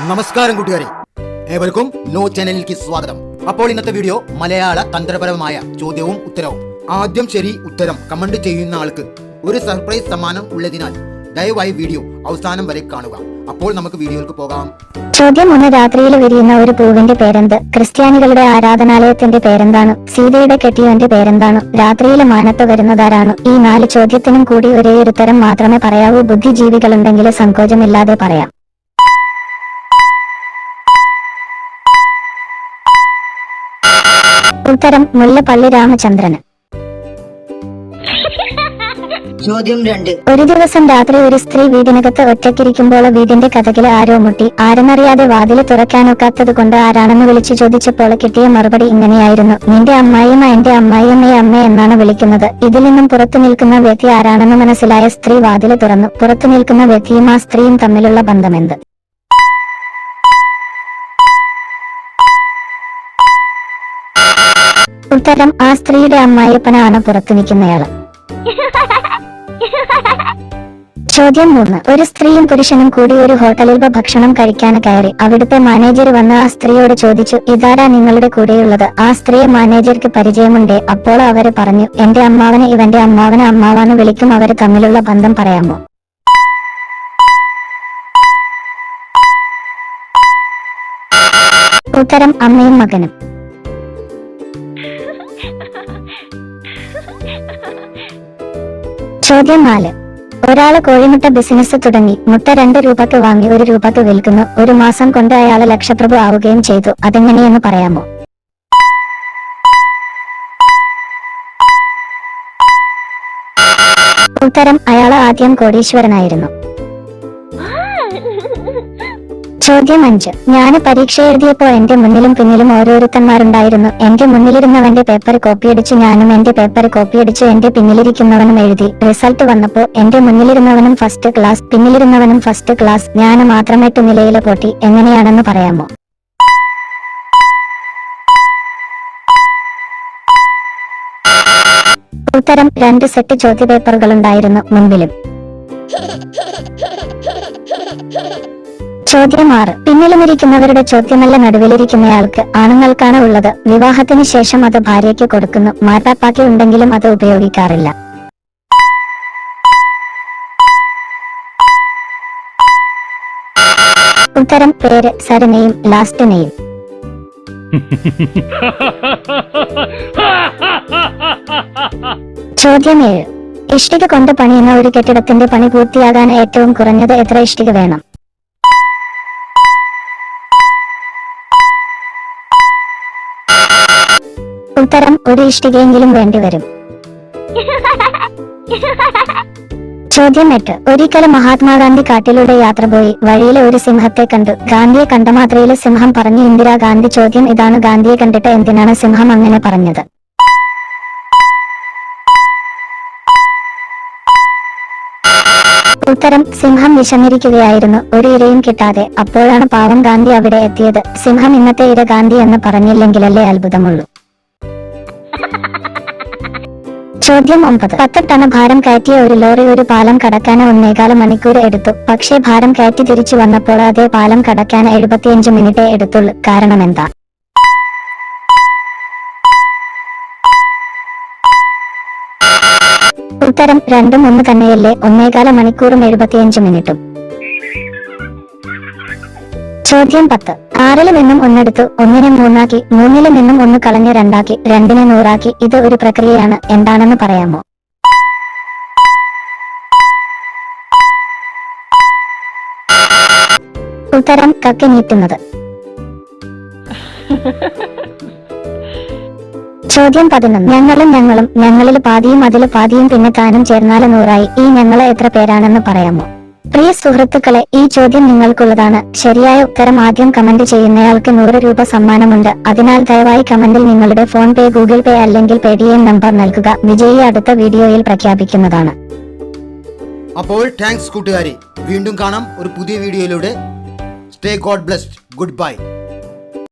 നമസ്കാരം കൂട്ടുകാരെ. ഏവർക്കും നോ ചാനലിലേക്ക് സ്വാഗതം. അപ്പോൾ ഇന്നത്തെ വീഡിയോ മലയാള തന്ത്രപരമായ ചോദ്യവും ഉത്തരവും. ആദ്യം ശരി ഉത്തരം കമന്റ് ചെയ്യുന്ന ആൾക്ക് ഒരു സർപ്രൈസ് സമ്മാനം ഉള്ളതിനാൽ ദയവായി വീഡിയോ അവസാനം വരെ കാണുക. അപ്പോൾ നമുക്ക് വീഡിയോയിലേക്ക് പോകാം. ചോദ്യം ഒന്ന് രാത്രിയിൽ വിരിയുന്ന ഒരു പൂവിന്റെ പേരെന്ത്? ക്രിസ്ത്യാനികളുടെ ആരാധനാലയത്തിന്റെ പേരെന്താണ്? സീതയുടെ കെട്ടിയവന്റെ പേരെന്താണ്? രാത്രിയിൽ മാനത്ത് വരുന്നതാരാണ്? ഈ നാല് ചോദ്യത്തിനും കൂടി ഒരേ ഉത്തരം മാത്രമേ പറയാവൂ. ബുദ്ധിജീവികളുണ്ടെങ്കിൽ സങ്കോചമില്ലാതെ പറയാം. ഉത്തരം മുല്ലപ്പള്ളി രാമചന്ദ്രന് ചോദ്യം രണ്ട്. ഒരു ദിവസം രാത്രി ഒരു സ്ത്രീ വീടിനകത്ത് ഒറ്റക്കിരിക്കുമ്പോൾ വീടിന്റെ കഥകളെ ആരോ മുട്ടി. ആരെന്നറിയാതെ വാതിൽ തുറക്കാനൊക്കാത്തത് കൊണ്ട് ആരാണെന്ന് വിളിച്ചു ചോദിച്ചപ്പോൾ കിട്ടിയ മറുപടി ഇങ്ങനെയായിരുന്നു. നിന്റെ അമ്മായിയമ്മ എന്റെ അമ്മായിയമ്മയെ അമ്മ എന്നാണ് വിളിക്കുന്നത്. ഇതിൽ നിന്നും പുറത്തു നിൽക്കുന്ന വ്യക്തി ആരാണെന്ന് മനസ്സിലായ സ്ത്രീ വാതിൽ തുറന്നു. പുറത്തു നിൽക്കുന്ന വ്യക്തിയും ആ സ്ത്രീയും തമ്മിലുള്ള ബന്ധമെന്ത്? ഉത്തരം ആ സ്ത്രീയുടെ അമ്മായിയപ്പനാണ് പുറത്തു നിൽക്കുന്നയാൾ. ചോദ്യം മൂന്ന്. ഒരു സ്ത്രീയും പുരുഷനും കൂടി ഒരു ഹോട്ടലിൽ ഭക്ഷണം കഴിക്കാൻ കയറി. അവിടുത്തെ മാനേജർ വന്ന് ആ സ്ത്രീയോട് ചോദിച്ചു ഇതാരാ നിങ്ങളുടെ കൂടെയുള്ളത്? ആ സ്ത്രീയെ മാനേജർക്ക് പരിചയമുണ്ടേ. അപ്പോൾ അവർ പറഞ്ഞു എന്റെ അമ്മാവനെ ഇവന്റെ അമ്മാവനെ അമ്മാവാന്ന് വിളിക്കും. അവർ തമ്മിലുള്ള ബന്ധം പറയാമോ? ഉത്തരം അമ്മയും മകനും. ചോദ്യം നാല്. ഒരാൾ കോഴിമുട്ട ബിസിനസ് തുടങ്ങി മുട്ട രണ്ട് രൂപക്ക് വാങ്ങി ഒരു രൂപക്ക് വിൽക്കുന്നു. ഒരു മാസം കൊണ്ട് അയാൾ ലക്ഷപ്രഭു ആവുകയും ചെയ്തു. അതെങ്ങനെയെന്ന് പറയാമോ? ഉത്തരം അയാൾ ആദ്യം കോടീശ്വരനായിരുന്നു. ചോദ്യം അഞ്ച് ഞാൻ പരീക്ഷ എഴുതിയപ്പോൾ എന്റെ മുന്നിലും പിന്നിലും ഓരോരുത്തന്മാരുണ്ടായിരുന്നു. എന്റെ മുന്നിലിരുന്നവന്റെ പേപ്പർ കോപ്പിയടിച്ച് ഞാനും എന്റെ പേപ്പർ കോപ്പിയടിച്ച് എന്റെ പിന്നിലിരിക്കുന്നവനും എഴുതി. റിസൾട്ട് വന്നപ്പോ എന്റെ മുന്നിലിരുന്നവനും ഫസ്റ്റ് ക്ലാസ് പിന്നിലിരുന്നവനും ഫസ്റ്റ് ക്ലാസ് ഞാൻ മാത്രമായിട്ട് നിലയിൽ പൊട്ടി. എങ്ങനെയാണെന്ന് പറയാമോ? ഉത്തരം രണ്ട് സെറ്റ് ചോദ്യപേപ്പറുകളുണ്ടായിരുന്നു മുൻപിലും. ചോദ്യം ആറ് പിന്നിലുമിരിക്കുന്നവരുടെ ചോദ്യമല്ല നടുവിലിരിക്കുന്നയാൾക്ക് ആണുങ്ങൾക്കാണ് ഉള്ളത്. വിവാഹത്തിന് ശേഷം അത് ഭാര്യയ്ക്ക് കൊടുക്കുന്നു. മാതാപ്പാക്കി ഉണ്ടെങ്കിലും അത് ഉപയോഗിക്കാറില്ല. ഉത്തരം പേര് സരനെയും ലാസ്റ്റ് നെയും ചോദ്യം ഏഴ്. ഇഷ്ടിക കൊണ്ട് പണിയുന്ന ഒരു കെട്ടിടത്തിന്റെ പണി പൂർത്തിയാകാൻ ഏറ്റവും കുറഞ്ഞത് എത്ര ഇഷ്ടിക വേണം? ഉത്തരം ഒരു ഇഷ്ടികയെങ്കിലും വേണ്ടിവരും ചോദ്യം എട്ട്. ഒരിക്കലും മഹാത്മാഗാന്ധി കാട്ടിലൂടെ യാത്ര പോയി വഴിയിലെ ഒരു സിംഹത്തെ കണ്ടു ഗാന്ധിയെ കണ്ട മാത്രയിലെ സിംഹം പറഞ്ഞു ഇന്ദിരാഗാന്ധി ചോദ്യം ഇതാണ്. ഗാന്ധിയെ കണ്ടിട്ട് എന്തിനാണ് സിംഹം അങ്ങനെ പറഞ്ഞത്? ഉത്തരം സിംഹം വിശന്നിരിക്കുകയായിരുന്നു. ഒരു ഇരയും കിട്ടാതെ. അപ്പോഴാണ് പാവം ഗാന്ധി അവിടെ എത്തിയത്. സിംഹം ഇന്നത്തെ ഇര ഗാന്ധി എന്ന് പറഞ്ഞില്ലെങ്കിലല്ലേ അത്ഭുതമുള്ളൂ. ചോദ്യം ഒമ്പത്. പത്ത് ടൺ ഭാരം കയറ്റിയ ഒരു ലോറി ഒരു പാലം കടക്കാൻ ഒന്നേകാല മണിക്കൂർ എടുത്തു. പക്ഷേ ഭാരം കയറ്റി തിരിച്ചു വന്നപ്പോൾ അതേ പാലം കടക്കാൻ എഴുപത്തിയഞ്ച് മിനിറ്റേ എടുത്തുള്ളൂ. കാരണം എന്താ ഉത്തരം രണ്ടും ഒന്ന് തന്നെയല്ലേ. ഒന്നേകാല മണിക്കൂറും എഴുപത്തിയഞ്ച് മിനിറ്റും. ചോദ്യം പത്ത്. ആറിൽ നിന്നും ഒന്നെടുത്തു ഒന്നിനെ മൂന്നാക്കി മൂന്നിൽ നിന്നും ഒന്ന് കളഞ്ഞ് രണ്ടാക്കി രണ്ടിനെ നൂറാക്കി ഇത് ഒരു പ്രക്രിയയാണ്. എന്താണെന്ന് പറയാമോ? ഉത്തരം കക്കി നീട്ടുന്നത് ചോദ്യം പതിനൊന്ന്. ഞങ്ങളും ഞങ്ങളും ഞങ്ങളിൽ പാതിയും അതിൽ പാതിയും പിന്നെ താനും ചേർന്നാൽ നൂറായി. ഈ ഞങ്ങളെ എത്ര പേരാണെന്ന് പറയാമോ? പ്രിയ സുഹൃത്തുക്കളെ ഈ ചോദ്യം നിങ്ങൾക്കുള്ളതാണ്. ശരിയായ ഉത്തരം ആദ്യം കമന്റ് ചെയ്യുന്നയാൾക്ക് നൂറ് രൂപ സമ്മാനമുണ്ട്. അതിനാൽ ദയവായി കമന്റിൽ നിങ്ങളുടെ ഫോൺ പേ ഗൂഗിൾ പേ അല്ലെങ്കിൽ പേടിഎം നമ്പർ നൽകുക. വിജയി അടുത്ത വീഡിയോയിൽ പ്രഖ്യാപിക്കുന്നതാണ്. അപ്പോൾ താങ്ക്സ് കൂട്ടുകാരെ. വീണ്ടും കാണാം ഒരു പുതിയ വീഡിയോയിലൂടെ. Stay god blessed good bye